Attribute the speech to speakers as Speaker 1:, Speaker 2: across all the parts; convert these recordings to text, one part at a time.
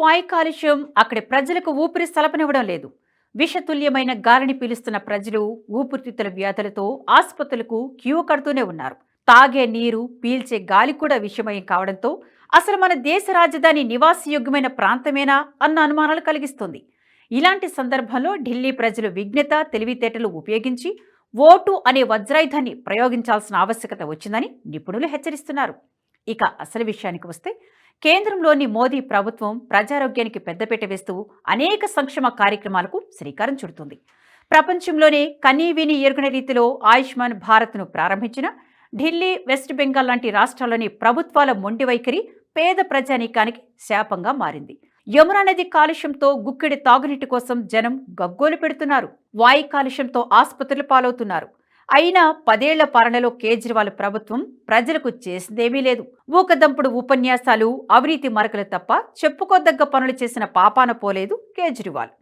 Speaker 1: వాయు కాలుష్యం అక్కడి ప్రజలకు ఊపిరి సలపనివ్వడం లేదు. విషతుల్యమైన గాలిని పీలుస్తున్న ప్రజలు ఊపిరితిత్తుల వ్యాధులతో ఆసుపత్రులకు క్యూ కడుతూనే ఉన్నారు. తాగే నీరు పీల్చే గాలి కూడా విషమయం కావడంతో అసలు మన దేశ రాజధాని నివాసయోగ్యమైన ప్రాంతమేనా అన్న అనుమానాలు కలిగిస్తుంది. ఇలాంటి సందర్భంలో ఢిల్లీ ప్రజలు విజ్ఞత తెలివితేటలు ఉపయోగించి ఓటు అనే వజ్రాయుధాన్ని ప్రయోగించాల్సిన ఆవశ్యకత వచ్చిందని నిపుణులు హెచ్చరిస్తున్నారు. ఇక అసలు విషయానికి వస్తే కేంద్రంలోని మోదీ ప్రభుత్వం ప్రజారోగ్యానికి పెద్దపీట వేస్తూ అనేక సంక్షేమ కార్యక్రమాలకు శ్రీకారం చుడుతుంది. ప్రపంచంలోనే కనీవిని ఎరుగని రీతిలో ఆయుష్మాన్ భారత్ను ప్రారంభించిన ఢిల్లీ వెస్ట్ బెంగాల్ లాంటి రాష్ట్రాల్లోని ప్రభుత్వాల మొండి వైఖరి పేద ప్రజానీకానికి శాపంగా మారింది. యమునా నది కాలుష్యంతో గుక్కెడి తాగునీటి కోసం జనం గగ్గోలు పెడుతున్నారు. వాయు కాలుష్యంతో ఆసుపత్రులు పాలవుతున్నారు. అయినా పదేళ్ళ పాలనలో కేజ్రీవాల్ ప్రభుత్వం ప్రజలకు చేసిందేమీ లేదు. ఊకదంపుడు ఉపన్యాసాలు అవినీతి మరకలు తప్ప చెప్పుకోదగ్గ పనులు చేసిన పాపాన పోలేదు Kejriwal.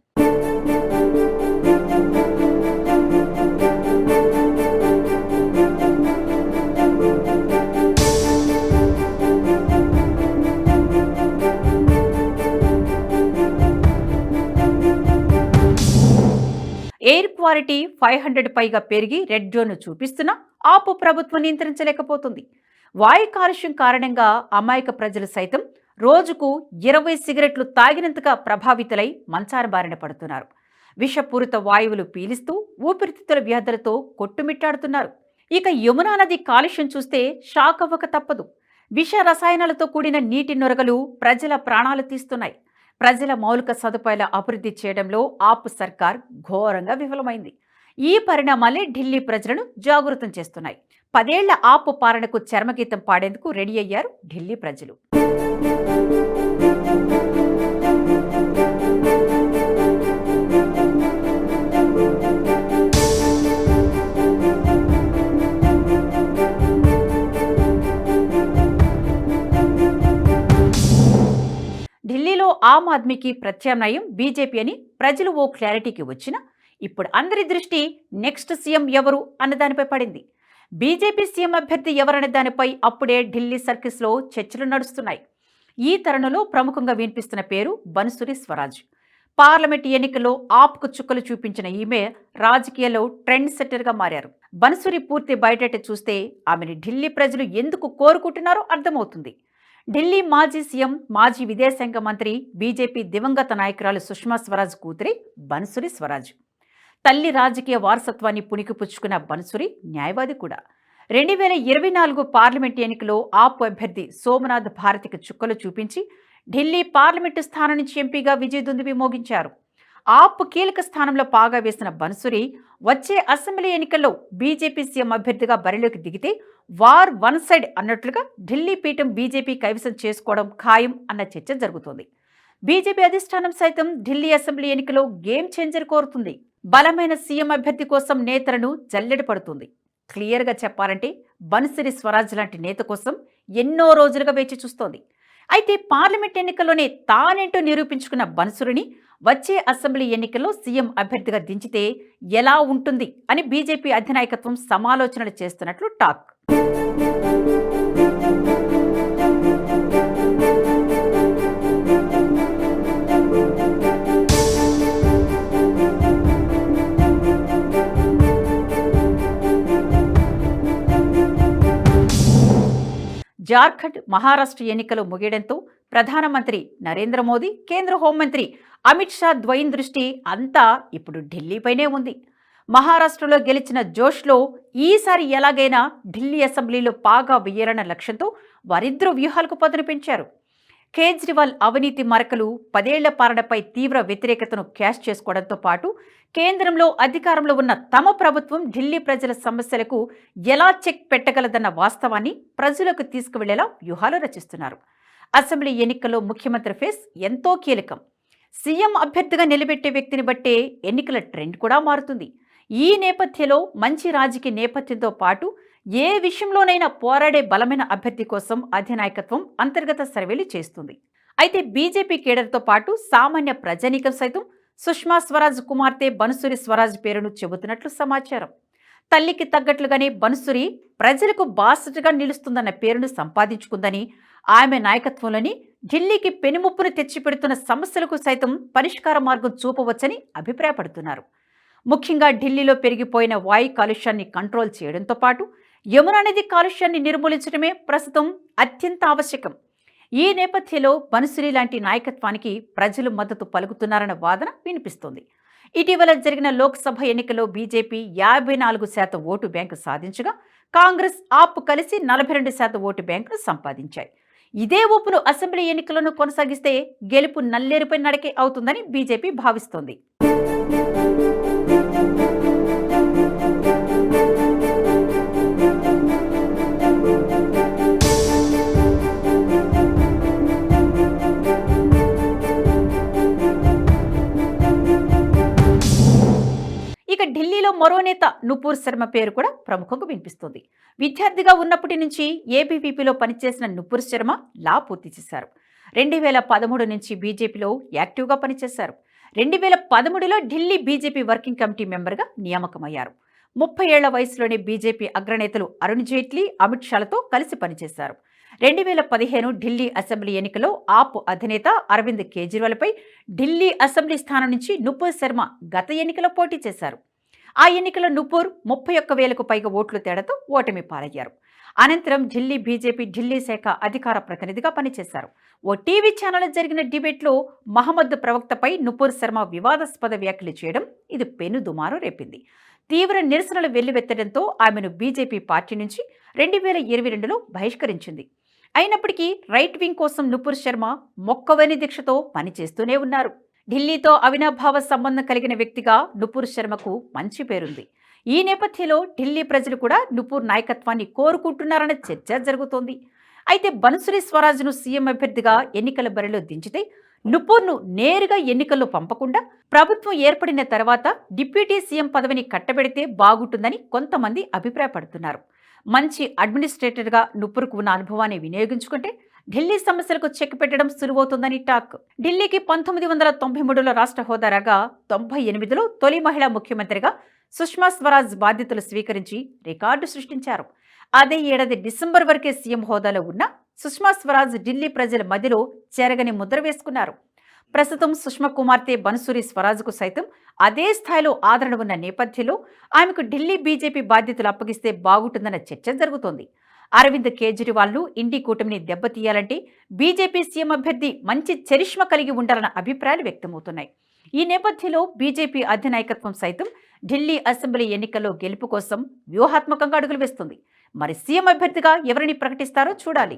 Speaker 1: Air quality five hundred పైగా పెరిగి రెడ్ జోన్ చూపిస్తున్నా ఆపు ప్రభుత్వం నియంత్రించలేకపోతుంది. వాయు కాలుష్యం కారణంగా అమాయక ప్రజలు సైతం రోజుకు ఇరవై సిగరెట్లు తాగినంతగా ప్రభావితులై మంచార బారిన పడుతున్నారు. విషపూరిత వాయువులు పీలిస్తూ ఊపిరితిత్తుల వ్యాధులతో కొట్టుమిట్టాడుతున్నారు. ఇక యమునా నది కాలుష్యం చూస్తే షాక్ అవ్వక తప్పదు. విష రసాయనాలతో కూడిన నీటి నొరగలు ప్రజల ప్రాణాలు తీస్తున్నాయి. ప్రజల మౌలిక సదుపాయాల అభివృద్ధి చేయడంలో ఆప్ సర్కార్ ఘోరంగా విఫలమైంది. ఈ పరిణామాలే ఢిల్లీ ప్రజలను జాగృతం చేస్తున్నాయి. పదేళ్ళ ఆపు పాలనకు చర్మగీతం పాడేందుకు రెడీ అయ్యారు ఢిల్లీ ప్రజలు. ఆమ్ ఆద్మీకి ప్రత్యామ్నాయం బీజేపీ అని ప్రజలు ఓ క్లారిటీకి వచ్చిన ఇప్పుడు అందరి దృష్టి నెక్స్ట్ సీఎం ఎవరు అన్న దానిపై పడింది. బీజేపీ సీఎం అభ్యర్థి ఎవరనే దానిపై అప్పుడే ఢిల్లీ సర్కిల్స్లో చర్చలు నడుస్తున్నాయి. ఈ తరుణంలో ప్రముఖంగా వినిపిస్తున్న పేరు బన్సురి స్వరాజ్. పార్లమెంట్ ఎన్నికల్లో ఆప్కు చుక్కలు చూపించిన ఈమె రాజకీయాల్లో ట్రెండ్ సెట్టర్గా మారారు. బన్సురి పూర్తి బయటట చూస్తే ఆమెను ఢిల్లీ ప్రజలు ఎందుకు కోరుకుంటున్నారో అర్థమవుతుంది. ఢిల్లీ మాజీ సీఎం మాజీ విదేశాంగ మంత్రి బీజేపీ దివంగత నాయకురాలు సుష్మా స్వరాజ్ కూతురి బన్సురి స్వరాజ్. తల్లి రాజకీయ వారసత్వాన్ని పుణికిపుచ్చుకున్న బన్సురి న్యాయవాది కూడా. రెండు వేల ఇరవై నాలుగు పార్లమెంట్ ఎన్నికలో ఆప్ అభ్యర్థి సోమనాథ్ భారతికి చుక్కలు చూపించి ఢిల్లీ పార్లమెంటు స్థానం నుంచి ఎంపీగా విజయదుందుబి మోగించారు. ఆప్ కీలక స్థానంలో పాగా వేసిన బన్సురి వచ్చే అసెంబ్లీ ఎన్నికల్లో బీజేపీ సీఎం అభ్యర్థిగా బరిలోకి దిగితే వార్ వన్ సైడ్ అన్నట్లుగా ఢిల్లీ పీఠం బీజేపీ కైవసం చేసుకోవడం ఖాయం అన్న చర్చ జరుగుతోంది. బీజేపీ అధిష్టానం సైతం ఢిల్లీ అసెంబ్లీ ఎన్నికలో గేమ్ చేంజర్ కోరుతుంది. బలమైన సీఎం అభ్యర్థి కోసం నేతలను జల్లెడ పడుతుంది. క్లియర్గా చెప్పాలంటే బన్సిరి స్వరాజ్ లాంటి నేత కోసం ఎన్నో రోజులుగా వేచి చూస్తోంది. అయితే పార్లమెంట్ ఎన్నికల్లోనే తానేంటో నిరూపించుకున్న బన్సురిని వచ్చే అసెంబ్లీ ఎన్నికల్లో సీఎం అభ్యర్థిగా దించితే ఎలా ఉంటుంది అని బీజేపీ అధినాయకత్వం సమాలోచనలు చేస్తున్నట్లు టాక్. జార్ఖండ్ మహారాష్ట్ర ఎన్నికలు ముగియడంతో ప్రధానమంత్రి నరేంద్ర మోదీ కేంద్ర హోంమంత్రి అమిత్ షా ద్వయం దృష్టి అంతా ఇప్పుడు ఢిల్లీపైనే ఉంది. మహారాష్ట్రలో గెలిచిన జోష్లో ఈసారి ఎలాగైనా ఢిల్లీ అసెంబ్లీలో పాగా వెయ్యాలన్న లక్ష్యంతో వారిద్దరూ వ్యూహాలకు పదును పెంచారు కేజ్రీవాల్ అవినీతి మరకలు పదేళ్ళ పాలనపై తీవ్ర వ్యతిరేకతను క్యాష్ చేసుకోవడంతో పాటు కేంద్రంలో అధికారంలో ఉన్న తమ ప్రభుత్వం ఢిల్లీ ప్రజల సమస్యలకు ఎలా చెక్ పెట్టగలదన్న వాస్తవాన్ని ప్రజలకు తీసుకువెళ్ళేలా వ్యూహాలు రచిస్తున్నారు. అసెంబ్లీ ఎన్నికల్లో ముఖ్యమంత్రి ఫేస్ ఎంతో కీలకం. సీఎం అభ్యర్థిగా నిలబెట్టే వ్యక్తిని బట్టే ఎన్నికల ట్రెండ్ కూడా మారుతుంది. ఈ నేపథ్యంలో మంచి రాజకీయ నేపథ్యంతో పాటు ఏ విషయంలోనైనా పోరాడే బలమైన అభ్యర్థి కోసం అధినాయకత్వం అంతర్గత సర్వేలు చేస్తుంది. అయితే బీజేపీ కేడర్తో పాటు సామాన్య ప్రజానీకం సైతం సుష్మా స్వరాజ్ కుమార్తె బన్సురి స్వరాజ్ పేరును చెబుతున్నట్లు సమాచారం. తల్లికి తగ్గట్లుగానే బన్సురి ప్రజలకు బాసటగా నిలుస్తుందన్న పేరును సంపాదించుకుందని ఆమె నాయకత్వంలోని ఢిల్లీకి పెనుముప్పును తెచ్చిపెడుతున్న సమస్యలకు సైతం పరిష్కార మార్గం చూపవచ్చని అభిప్రాయపడుతున్నారు. ముఖ్యంగా ఢిల్లీలో పెరిగిపోయిన వాయు కాలుష్యాన్ని కంట్రోల్ చేయడంతో పాటు యమునా నది కాలుష్యాన్ని నిర్మూలించడమే ప్రస్తుతం అత్యంత ఆవశ్యకం. ఈ నేపథ్యంలో బన్సురి లాంటి నాయకత్వానికి ప్రజలు మద్దతు పలుకుతున్నారన్న వాదన వినిపిస్తోంది. ఇటీవల జరిగిన లోక్సభ ఎన్నికల్లో బీజేపీ యాభై నాలుగు శాతం ఓటు బ్యాంకు సాధించగా కాంగ్రెస్ ఆప్ కలిసి నలభై రెండు శాతం ఓటు బ్యాంకును సంపాదించాయి. ఇదే ఊపును అసెంబ్లీ ఎన్నికలను కొనసాగిస్తే గెలుపు నల్లేరుపై నడకే అవుతుందని బీజేపీ భావిస్తోంది. మరో నేత నుపూర్ శర్మ పేరు కూడా ప్రముఖంగా వినిపిస్తుంది. విద్యార్థిగా ఉన్నప్పటి నుంచి ఏబీవీపీలో పనిచేసిన నుపూర్ శర్మ లా పూర్తి చేశారు. రెండు వేల పదమూడు నుంచి బీజేపీలో యాక్టివ్గా పనిచేశారు. రెండు వేల పదమూడులో ఢిల్లీ బీజేపీ వర్కింగ్ కమిటీ మెంబర్గా నియామకమయ్యారు. ముప్పై ఏళ్ళ వయసులోనే బీజేపీ అగ్రనేతలు అరుణ్ జైట్లీ అమిత్ షాలతో కలిసి పనిచేశారు. రెండు వేల పదిహేను ఢిల్లీ అసెంబ్లీ ఎన్నికలో ఆప్ అధినేత అరవింద్ కేజ్రీవాల్పై ఢిల్లీ అసెంబ్లీ స్థానం నుంచి నుపూర్ శర్మ గత ఎన్నికలో పోటీ చేశారు. ఆ ఎన్నికలో నుపూర్ ముప్పై ఒక్క వేలకు పైగా ఓట్లు తేడాతో ఓటమి పాలయ్యారు. అనంతరం ఢిల్లీ బీజేపీ ఢిల్లీ శాఖ అధికార ప్రతినిధిగా పనిచేశారు. ఓ టీవీ ఛానల్ జరిగిన డిబేట్లో మహమ్మద్ ప్రవక్తపై నుపూర్ శర్మ వివాదాస్పద వ్యాఖ్యలు చేయడం ఇది పెను దుమారం రేపింది. తీవ్ర నిరసనలు వెల్లువెత్తడంతో ఆమెను బీజేపీ పార్టీ నుంచి రెండు వేల ఇరవై రెండులో బహిష్కరించింది. అయినప్పటికీ రైట్ వింగ్ కోసం నుపూర్ శర్మ మొక్కవని దీక్షతో పనిచేస్తూనే ఉన్నారు. ఢిల్లీతో అవినాభావ సంబంధం కలిగిన వ్యక్తిగా నుపూర్ శర్మకు మంచి పేరుంది. ఈ నేపథ్యంలో ఢిల్లీ ప్రజలు కూడా నుపూర్ నాయకత్వాన్ని కోరుకుంటున్నారన్న చర్చ జరుగుతోంది. అయితే బన్సురి స్వరాజ్ను సీఎం అభ్యర్థిగా ఎన్నికల బరిలో దించితే నుపూర్ను నేరుగా ఎన్నికల్లో పంపకుండా ప్రభుత్వం ఏర్పడిన తర్వాత డిప్యూటీ సీఎం పదవిని కట్టబెడితే బాగుంటుందని కొంతమంది అభిప్రాయపడుతున్నారు. మంచి అడ్మినిస్ట్రేటర్గా నుపూర్కు ఉన్న అనుభవాన్ని వినియోగించుకుంటే ఢిల్లీ సమస్యలకు చెక్ పెట్టడం సులువవుతుందని టాక్. ఢిల్లీకి పంతొమ్మిది వందల తొంభై మూడులో రాష్ట్ర హోదా రాగా తొంభై ఎనిమిదిలో తొలి మహిళా ముఖ్యమంత్రిగా సుష్మా స్వరాజ్ బాధ్యతలు స్వీకరించి రికార్డు సృష్టించారు. అదే ఏడాది డిసెంబర్ వరకే సీఎం హోదాలో ఉన్న సుష్మా స్వరాజ్ ఢిల్లీ ప్రజల మధ్యలో చెరగని ముద్ర వేసుకున్నారు. ప్రస్తుతం సుష్మా కుమార్తె బన్సూరి స్వరాజ్కు సైతం అదే స్థాయిలో ఆదరణ ఉన్న నేపథ్యంలో ఆమెకు ఢిల్లీ బీజేపీ బాధ్యతలు అప్పగిస్తే బాగుంటుందన్న చర్చ జరుగుతోంది. అరవింద్ కేజ్రీవాల్ను ఇండి కూటమిని దెబ్బతీయాలంటే బీజేపీ సీఎం అభ్యర్థి మంచి చరిష్మ కలిగి ఉండాలన్న అభిప్రాయాలు వ్యక్తమవుతున్నాయి. ఈ నేపథ్యంలో బీజేపీ అధినాయకత్వం సైతం ఢిల్లీ అసెంబ్లీ ఎన్నికల్లో గెలుపు కోసం వ్యూహాత్మకంగా అడుగులు వేస్తుంది. మరి సీఎం అభ్యర్థిగా ఎవరిని ప్రకటిస్తారో చూడాలి.